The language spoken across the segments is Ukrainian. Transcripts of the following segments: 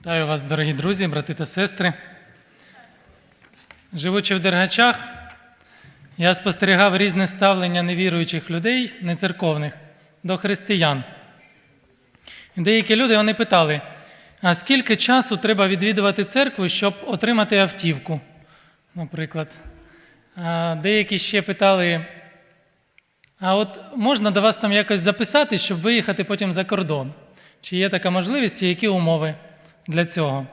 Вітаю вас, дорогі друзі, брати та сестри. Живучи в Дергачах, я спостерігав різне ставлення невіруючих людей, нецерковних, до християн. Деякі люди вони питали, а скільки часу треба відвідувати церкву, щоб отримати автівку, наприклад. А деякі ще питали, а от можна до вас там якось записати, щоб виїхати потім за кордон? Чи є така можливість і які умови для цього?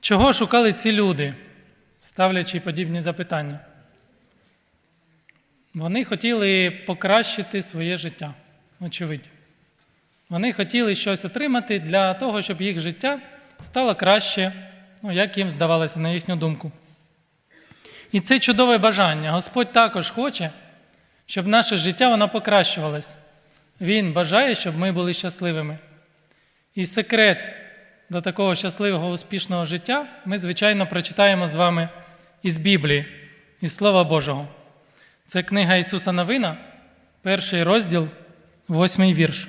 Чого шукали ці люди, ставлячи подібні запитання? Вони хотіли покращити своє життя, очевидь. Вони хотіли щось отримати для того, щоб їх життя стало краще, ну, як їм здавалося, на їхню думку. І це чудове бажання. Господь також хоче, щоб наше життя воно покращувалось. Він бажає, щоб ми були щасливими. І секрет до такого щасливого, успішного життя ми, звичайно, прочитаємо з вами із Біблії, із Слова Божого. Це книга Ісуса Новина, перший розділ, восьмий вірш.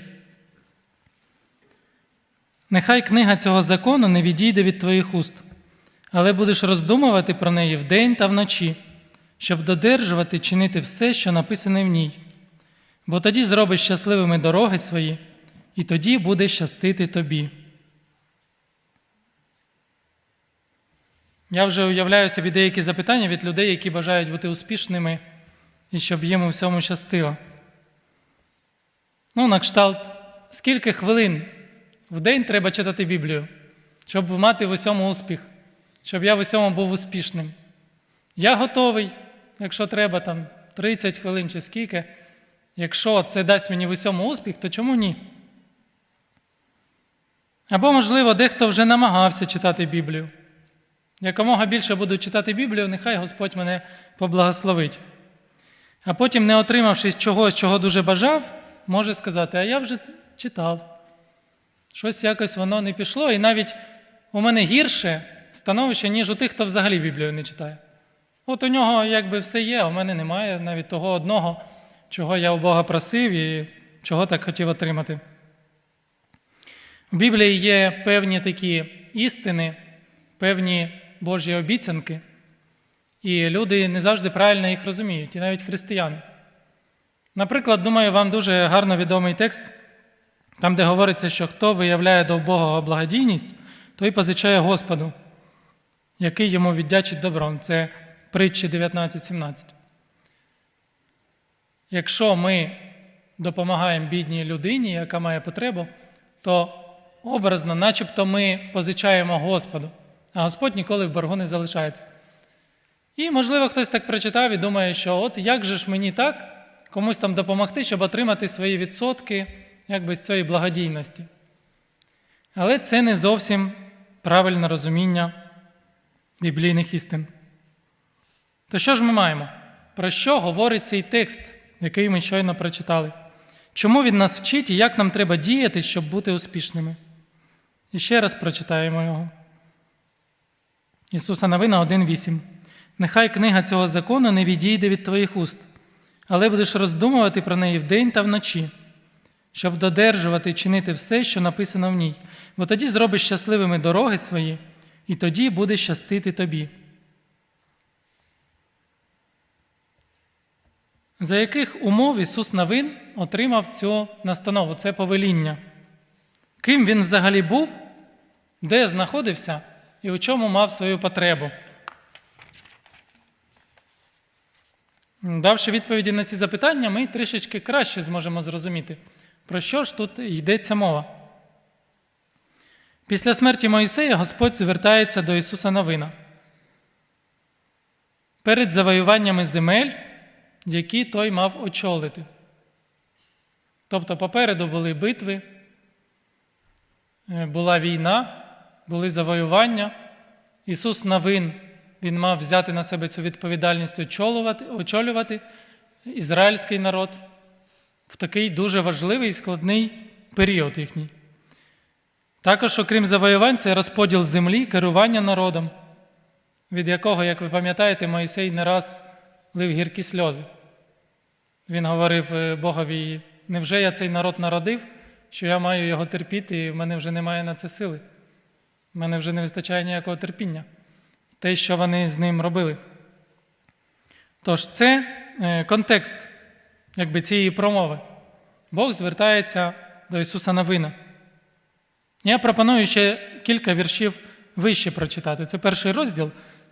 Нехай книга цього закону не відійде від твоїх уст, але будеш роздумувати про неї вдень та вночі, щоб додержувати чинити все, що написане в ній. Бо тоді зробиш щасливими дороги свої, і тоді буде щастити тобі. Я вже уявляю собі деякі запитання від людей, які бажають бути успішними і щоб їм у всьому щастило. Ну, на кшталт, скільки хвилин в день треба читати Біблію, щоб мати в усьому успіх, щоб я в усьому був успішним. Я готовий, якщо треба, там 30 хвилин чи скільки. Якщо це дасть мені в усьому успіх, то чому ні? Або, можливо, дехто вже намагався читати Біблію. Якомога більше буду читати Біблію, нехай Господь мене поблагословить. А потім, не отримавши чогось, чого дуже бажав, може сказати, а я вже читав. Щось якось воно не пішло, і навіть у мене гірше становище, ніж у тих, хто взагалі Біблію не читає. От у нього якби все є, а у мене немає навіть того одного, чого я у Бога просив і чого так хотів отримати. У Біблії є певні такі істини, певні Божі обіцянки, і люди не завжди правильно їх розуміють, і навіть християни. Наприклад, думаю, вам дуже гарно відомий текст, там, де говориться, що хто виявляє до Бога благодійність, той позичає Господу, який йому віддячить добром. Це притчі 19.17. Якщо ми допомагаємо бідній людині, яка має потребу, то образно, начебто ми позичаємо Господу, а Господь ніколи в боргу не залишається. І, можливо, хтось так прочитав і думає, що от як же ж мені так комусь там допомогти, щоб отримати свої відсотки якби з цієї благодійності. Але це не зовсім правильне розуміння біблійних істин. То що ж ми маємо? Про що говорить цей текст, який ми щойно прочитали? Чому він нас вчить і як нам треба діяти, щоб бути успішними? І ще раз прочитаємо його. Ісуса Новина 1,8. Нехай книга цього закону не відійде від твоїх уст, але будеш роздумувати про неї вдень та вночі, щоб додержувати і чинити все, що написано в ній, бо тоді зробиш щасливими дороги свої, і тоді буде щастити тобі. За яких умов Ісус Новин отримав цю настанову, це повеління? Ким він взагалі був, де знаходився і у чому мав свою потребу? Давши відповіді на ці запитання, ми трішечки краще зможемо зрозуміти, про що ж тут йдеться мова. Після смерті Моїсея Господь звертається до Ісуса Новина. Перед завоюваннями земель, які той мав очолити. Тобто попереду були битви, була війна, були завоювання. Ісус Новин він мав взяти на себе цю відповідальність очолювати, очолювати ізраїльський народ в такий дуже важливий і складний період їхній. Також, окрім завоювань, це розподіл землі, керування народом, від якого, як ви пам'ятаєте, Моїсей не раз лив гіркі сльози. Він говорив Богові: невже я цей народ народив, що я маю його терпіти, і в мене вже немає на це сили. В мене вже не вистачає ніякого терпіння. Те, що вони з ним робили. Тож, це е, контекст якби, цієї промови. Бог звертається до Ісуса Навина. Я пропоную ще кілька віршів вище прочитати. Це перший розділ.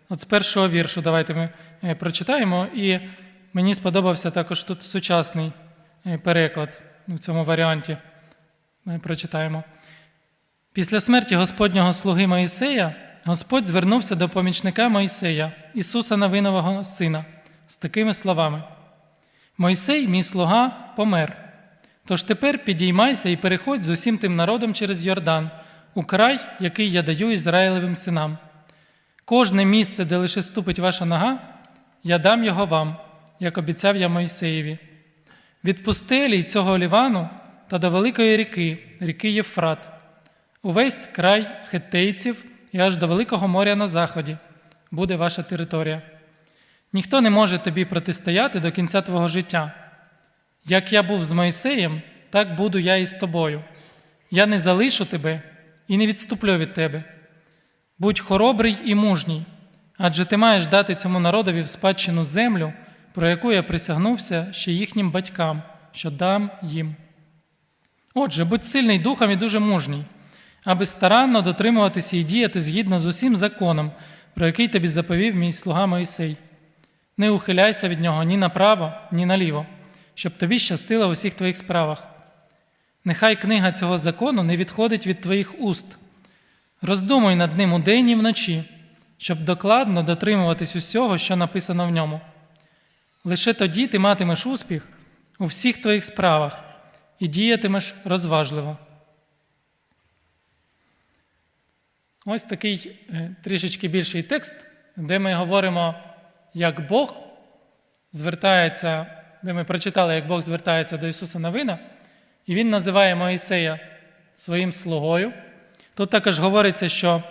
От з першого віршу давайте ми е, прочитаємо. І мені сподобався також тут сучасний е, переклад в цьому варіанті. Ми прочитаємо. Після смерті Господнього слуги Моїсея Господь звернувся до помічника Моїсея, Ісуса Навинового сина, з такими словами: Мойсей, мій слуга, помер. Тож тепер підіймайся і переходь з усім тим народом через Йордан, у край, який я даю Ізраїлевим синам. Кожне місце, де лише ступить ваша нога, я дам його вам, як обіцяв я Мойсеєві. Від пустелі цього Лівану та до великої ріки, ріки Єфрат, увесь край хеттейців і аж до Великого моря на заході буде ваша територія. Ніхто не може тобі протистояти до кінця твого життя. Як я був з Мойсеєм, так буду я і з тобою. Я не залишу тебе і не відступлю від тебе. Будь хоробрий і мужній, адже ти маєш дати цьому народові в спадщину землю, про яку я присягнувся ще їхнім батькам, що дам їм. Отже, будь сильний духом і дуже мужній, аби старанно дотримуватися і діяти згідно з усім законом, про який тобі заповів мій слуга Моїсей. Не ухиляйся від нього ні направо, ні наліво, щоб тобі щастило в усіх твоїх справах. Нехай книга цього закону не відходить від твоїх уст. Роздумуй над ним удень і вночі, щоб докладно дотримуватись усього, що написано в ньому. Лише тоді ти матимеш успіх у всіх твоїх справах і діятимеш розважливо. Ось такий е, трішечки більший текст, де ми говоримо, як Бог звертається, де ми прочитали, як Бог звертається до Ісуса Навина, і Він називає Моїсея своїм слугою. Тут також говориться, що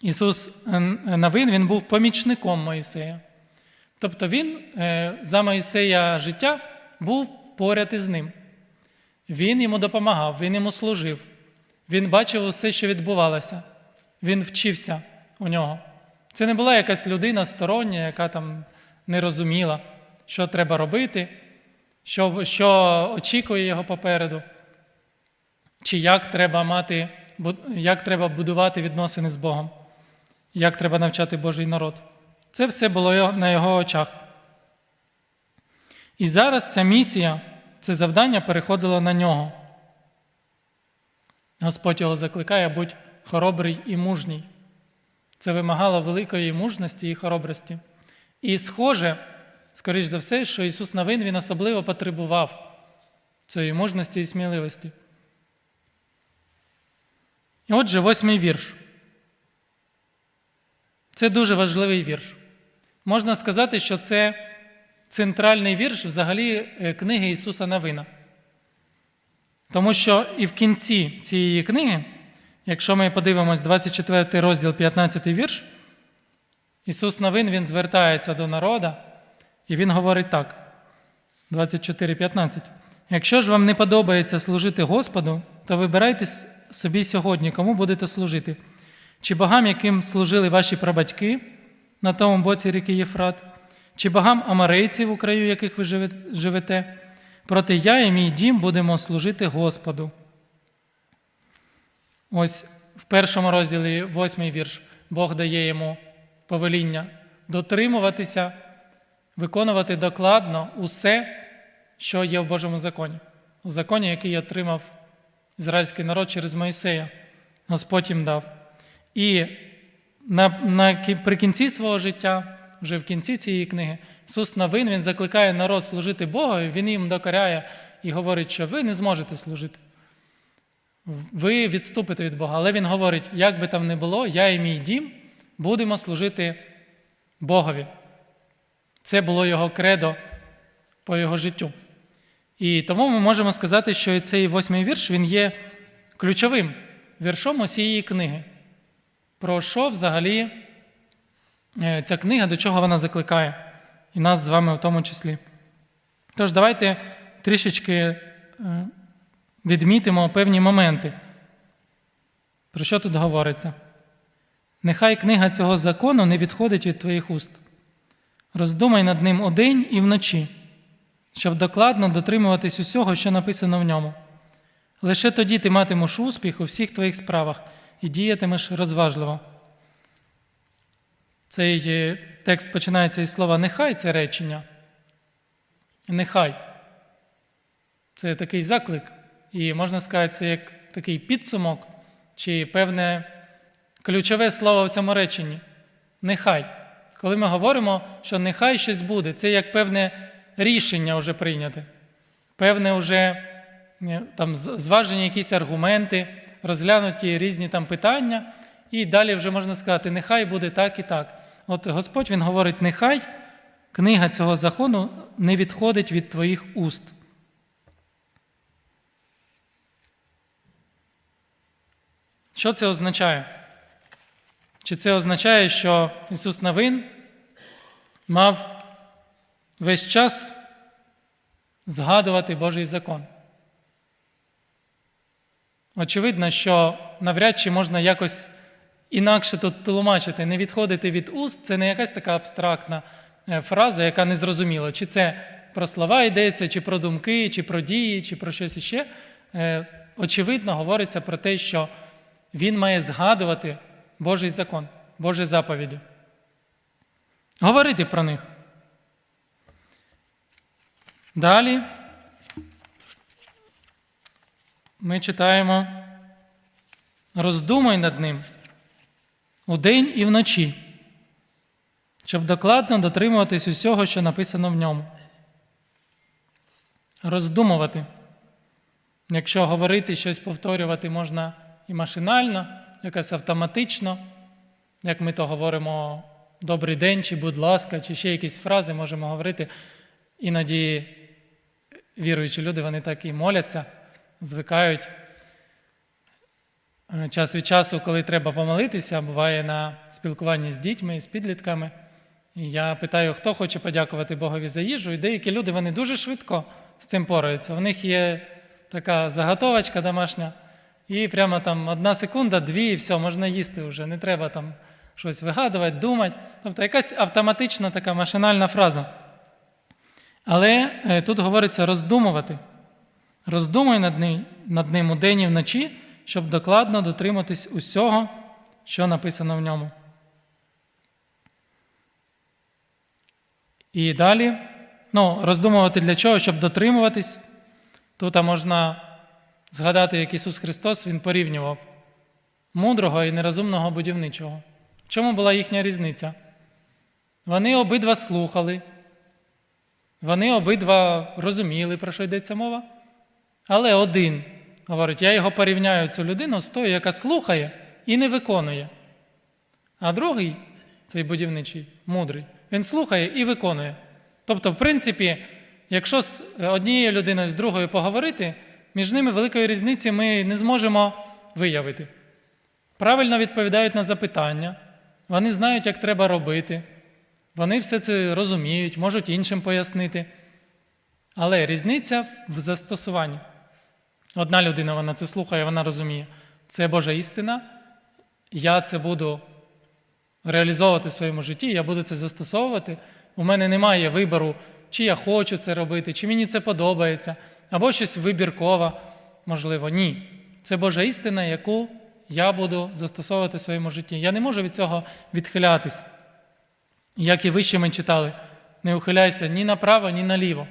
Ісус е, Навин він був помічником Моїсея. Тобто Він е, за Моїсея життя був поряд із ним. Він йому допомагав, він йому служив, він бачив усе, що відбувалося, він вчився у нього. Це не була якась людина стороння, яка там не розуміла, що треба робити, що, що очікує його попереду, чи як треба мати, як треба будувати відносини з Богом, як треба навчати Божий народ. Це все було на його очах. І зараз ця місія, це завдання переходило на нього. Господь його закликає, будь хоробрий і мужній. Це вимагало великої мужності і хоробрості. І схоже, скоріш за все, що Ісус Навин Він особливо потребував цієї мужності і сміливості. І отже, восьмий вірш. Це дуже важливий вірш. Можна сказати, що це центральний вірш взагалі книги Ісуса Навина. Тому що і в кінці цієї книги, якщо ми подивимось 24 розділ, 15 вірш, Ісус Навин Він звертається до народа, і Він говорить так: 24,15. Якщо ж вам не подобається служити Господу, то вибирайте собі сьогодні, кому будете служити, чи богам, яким служили ваші прабатьки на тому боці ріки Єфрат, чи богам амарейців, у краю яких ви живете, проте я і мій дім будемо служити Господу. Ось в першому розділі, восьмий вірш, Бог дає йому повеління дотримуватися, виконувати докладно усе, що є в Божому законі, у законі, який отримав ізраїльський народ через Моїсея, Господь їм дав. І наприкінці свого життя, вже в кінці цієї книги, Ісус Навин Він закликає народ служити Богу, Він їм докоряє і говорить, що ви не зможете служити. Ви відступите від Бога. Але Він говорить, як би там не було, я і мій дім будемо служити Богові. Це було його кредо по його життю. І тому ми можемо сказати, що цей восьмий вірш він є ключовим віршом усієї книги. Про що взагалі ця книга, до чого вона закликає, і нас з вами в тому числі. Тож, давайте трішечки відмітимо певні моменти. Про що тут говориться? Нехай книга цього закону не відходить від твоїх уст. Роздумай над ним удень і вночі, щоб докладно дотримуватись усього, що написано в ньому. Лише тоді ти матимеш успіх у всіх твоїх справах і діятимеш розважливо. Цей е, текст починається із слова нехай це речення. Нехай. Це такий заклик, і можна сказати, це як такий підсумок чи певне ключове слово в цьому реченні. Нехай. Коли ми говоримо, що нехай щось буде, це як певне рішення вже прийняте, певне вже е, там зважені якісь аргументи, розглянуті різні там питання, і далі вже можна сказати, нехай буде так і так. От Господь Він говорить, нехай книга цього закону не відходить від твоїх уст. Що це означає? Чи це означає, що Ісус Навин мав весь час згадувати Божий закон? Очевидно, що навряд чи можна якось інакше тут тлумачити, не відходити від уст це не якась така абстрактна е, фраза, яка не зрозуміла, чи це про слова йдеться, чи про думки, чи про дії, чи про щось іще. Е, Очевидно, говориться про те, що він має згадувати Божий закон, Божі заповіді. Говорити про них. Далі ми читаємо роздумай над ним удень і вночі, щоб докладно дотримуватись усього, що написано в ньому. Роздумувати. Якщо говорити щось повторювати можна і машинально, якось автоматично, як ми то говоримо добрий день, чи будь ласка, чи ще якісь фрази можемо говорити. Іноді віруючі люди вони так і моляться, звикають. Е, Час від часу, коли треба помолитися, буває на спілкуванні з дітьми, з підлітками. Я питаю, хто хоче подякувати Богові за їжу, і деякі люди вони дуже швидко з цим пораються. У них є така заготовочка домашня, і прямо там одна секунда, дві, і все, можна їсти вже. Не треба там щось вигадувати, думати. Тобто якась автоматична така машинальна фраза. Але е, тут говориться роздумувати. Роздумуй над ним, над ним удень і вночі, щоб докладно дотриматись усього, що написано в ньому. І далі, ну, роздумувати для чого, щоб дотримуватись. Тут можна згадати, як Ісус Христос Він порівнював мудрого і нерозумного будівничого. В чому була їхня різниця? Вони обидва слухали, вони обидва розуміли, про що йдеться мова. Але один говорить, я його порівняю цю людину з тою, яка слухає і не виконує. А другий, цей будівничий, мудрий, він слухає і виконує. Тобто, в принципі, якщо з однією людиною з другою поговорити, між ними великої різниці ми не зможемо виявити. Правильно відповідають на запитання, вони знають, як треба робити, вони все це розуміють, можуть іншим пояснити. Але різниця в застосуванні. Одна людина вона це слухає, вона розуміє, це Божа істина, я це буду реалізовувати в своєму житті, я буду це застосовувати. У мене немає вибору, чи я хочу це робити, чи мені це подобається, або щось вибіркове, можливо. Ні. Це Божа істина, яку я буду застосовувати в своєму житті. Я не можу від цього відхилятись. Як і вище ми читали, не ухиляйся ні направо, ні наліво.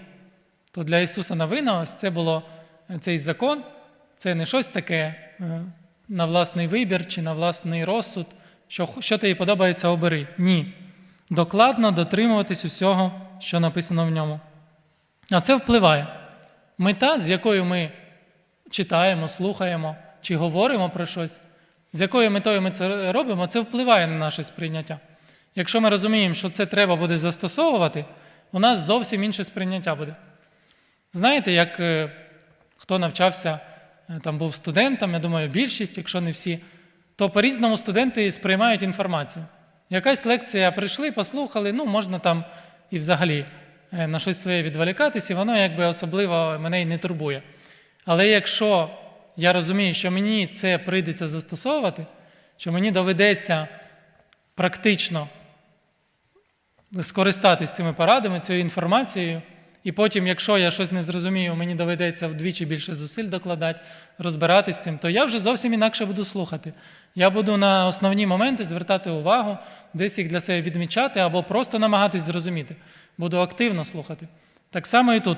То для Ісуса Навина ось це було цей закон, це не щось таке е, на власний вибір чи на власний розсуд, що, що тобі подобається, обери. Ні. Докладно дотримуватись усього, що написано в ньому. А це впливає. Мета, з якою ми читаємо, слухаємо чи говоримо про щось, з якою метою ми це робимо, це впливає на наше сприйняття. Якщо ми розуміємо, що це треба буде застосовувати, у нас зовсім інше сприйняття буде. Знаєте, як е, хто навчався, е, там був студентом, я думаю, більшість, якщо не всі, то по-різному студенти сприймають інформацію. Якась лекція прийшли, послухали, ну, можна там і взагалі е, на щось своє відволікатись, і воно якби особливо мене й не турбує. Але якщо я розумію, що мені це прийдеться застосовувати, що мені доведеться практично скористатись цими порадами, цією інформацією, і потім, якщо я щось не зрозумію, мені доведеться вдвічі більше зусиль докладати, розбиратись з цим, то я вже зовсім інакше буду слухати. Я буду на основні моменти звертати увагу, десь їх для себе відмічати або просто намагатись зрозуміти. Буду активно слухати. Так само і тут.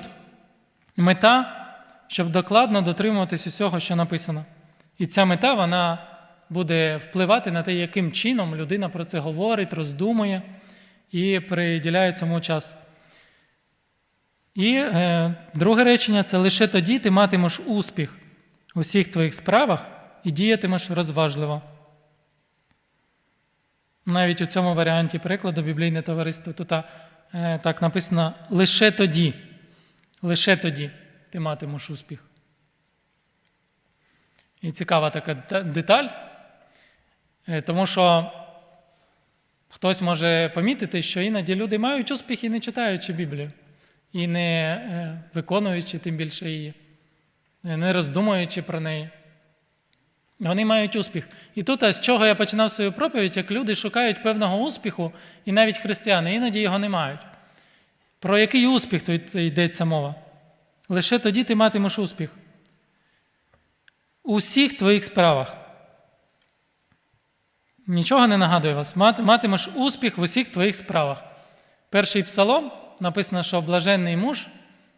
Мета, щоб докладно дотримуватись усього, що написано. І ця мета вона буде впливати на те, яким чином людина про це говорить, роздумує і приділяє цьому час. І е, друге речення це лише тоді ти матимеш успіх у всіх твоїх справах і діятимеш розважливо. Навіть у цьому варіанті прикладу біблійне товариство тут е, так написано лише тоді. Лише тоді ти матимеш успіх. І цікава така деталь, е, тому що хтось може помітити, що іноді люди мають успіх і не читаючи Біблію, і не е, виконуючи тим більше її, е, не роздумуючи про неї. Вони мають успіх. І тут, а з чого я починав свою проповідь, як люди шукають певного успіху, і навіть християни, іноді його не мають. Про який успіх тут йдеться мова? Лише тоді ти матимеш успіх. У всіх твоїх справах. Нічого не нагадую вас. Матимеш успіх в усіх твоїх справах. Перший псалом написано, що блаженний муж,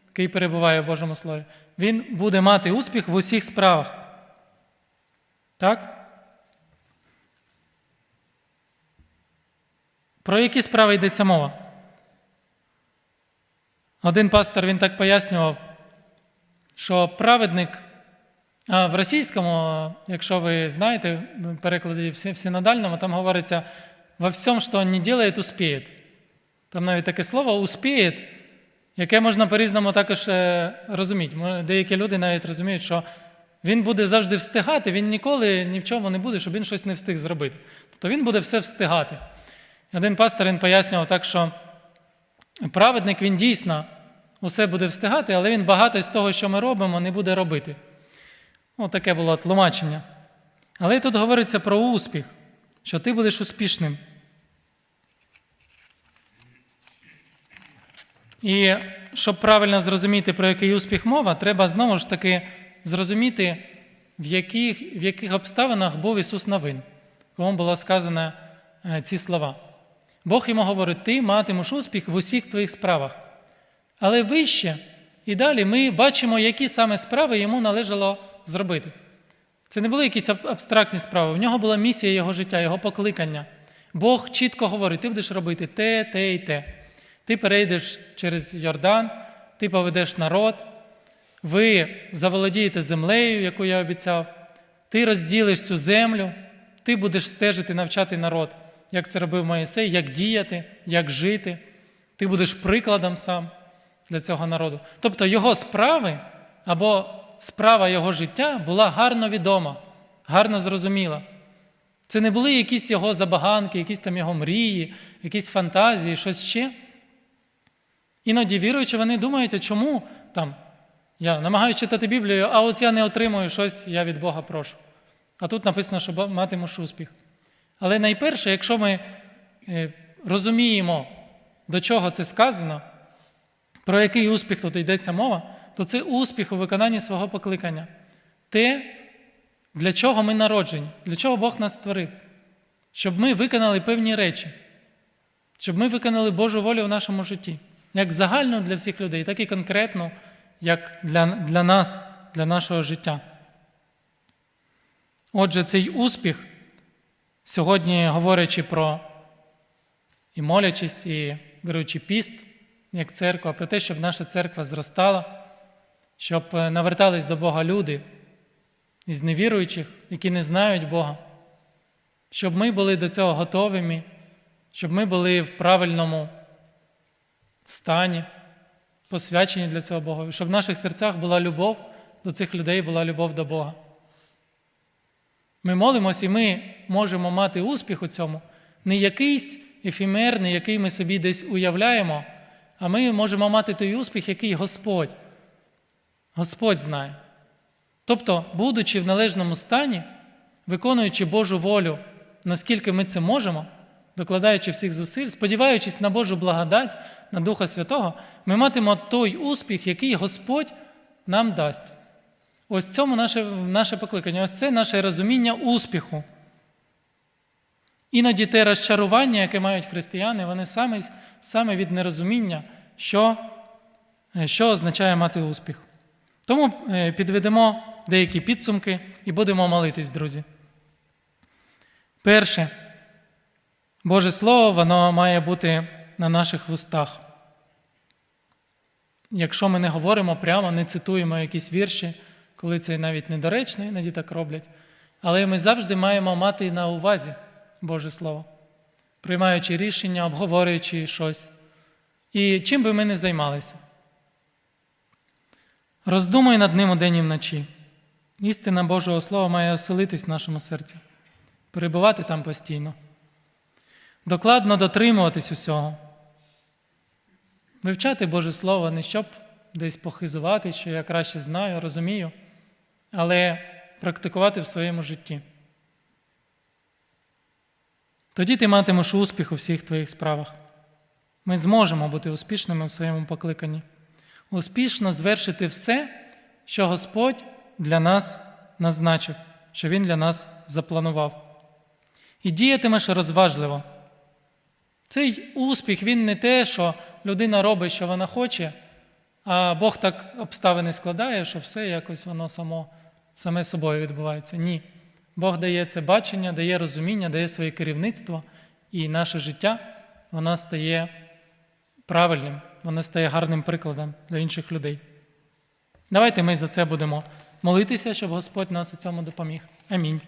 який перебуває в Божому Слові, він буде мати успіх в усіх справах. Так? Про які справи йдеться мова? Один пастор він так пояснював, що праведник, а в російському, якщо ви знаєте, перекладі в синодальному, там говориться во всьому, що не делает, успіє. Там навіть таке слово успіє, яке можна по-різному також е, розуміти. Деякі люди навіть розуміють, що він буде завжди встигати, він ніколи ні в чому не буде, щоб він щось не встиг зробити. Тобто він буде все встигати. Один пастор він пояснював так, що праведник він дійсно усе буде встигати, але він багато з того, що ми робимо, не буде робити. Ось таке було тлумачення. Але тут говориться про успіх, що ти будеш успішним. І щоб правильно зрозуміти, про який успіх мова, треба знову ж таки зрозуміти, в яких, в яких обставинах був Ісус Новин, кому було сказано е, ці слова. Бог йому говорить, ти матимеш успіх в усіх твоїх справах. Але вище і далі ми бачимо, які саме справи йому належало зробити. Це не були якісь абстрактні справи. В нього була місія його життя, його покликання. Бог чітко говорить: ти будеш робити те, те і те. Ти перейдеш через Йордан, ти поведеш народ, ви заволодієте землею, яку я обіцяв, ти розділиш цю землю, ти будеш стежити, навчати народ, як це робив Моїсей, як діяти, як жити. Ти будеш прикладом сам для цього народу. Тобто його справи або справа його життя була гарно відома, гарно зрозуміла. Це не були якісь його забаганки, якісь там його мрії, якісь фантазії, щось ще. Іноді віруючи, вони думають, а чому там я намагаюся читати Біблію, а от я не отримую щось, я від Бога прошу. А тут написано, що матимеш успіх. Але найперше, якщо ми е, розуміємо, до чого це сказано, про який успіх тут йдеться мова, то це успіх у виконанні свого покликання. Те, для чого ми народжені, для чого Бог нас створив, щоб ми виконали певні речі, щоб ми виконали Божу волю в нашому житті, як загальну для всіх людей, так і конкретно, як для, для нас, для нашого життя. Отже, цей успіх, сьогодні говорячи про і молячись, і беручи піст, як церква, про те, щоб наша церква зростала, щоб е, навертались до Бога люди із невіруючих, які не знають Бога, щоб ми були до цього готовими, щоб ми були в правильному стані, посвячені для цього Бога, щоб в наших серцях була любов до цих людей, була любов до Бога. Ми молимося, і ми можемо мати успіх у цьому, не якийсь ефемерний, який ми собі десь уявляємо, а ми можемо мати той успіх, який Господь. Господь знає. Тобто, будучи в належному стані, виконуючи Божу волю, наскільки ми це можемо, докладаючи всіх зусиль, сподіваючись на Божу благодать, на Духа Святого, ми матимемо той успіх, який Господь нам дасть. Ось цьому наше, наше покликання, ось це наше розуміння успіху. Іноді те розчарування, яке мають християни, вони саме, саме від нерозуміння, що, що означає мати успіх. Тому е, підведемо деякі підсумки і будемо молитись, друзі. Перше, Боже Слово, воно має бути на наших вустах. Якщо ми не говоримо прямо, не цитуємо якісь вірші, коли це навіть недоречно, іноді так роблять. Але ми завжди маємо мати на увазі Боже Слово, приймаючи рішення, обговорюючи щось. І чим би ми не займалися. Роздумай над ним удень і вночі. Істина Божого Слова має оселитись в нашому серці, перебувати там постійно, докладно дотримуватись усього, вивчати Боже Слово не щоб десь похизувати, що я краще знаю, розумію, але практикувати в своєму житті. Тоді ти матимеш успіх у всіх твоїх справах. Ми зможемо бути успішними в своєму покликанні, успішно звершити все, що Господь для нас назначив, що Він для нас запланував. І діятимеш розважливо. Цей успіх він не те, що людина робить, що вона хоче, а Бог так обставини складає, що все якось воно само, саме собою відбувається. Ні. Бог дає це бачення, дає розуміння, дає своє керівництво, і наше життя воно стає правильним, воно стає гарним прикладом для інших людей. Давайте ми за це будемо молитися, щоб Господь нас у цьому допоміг. Амінь.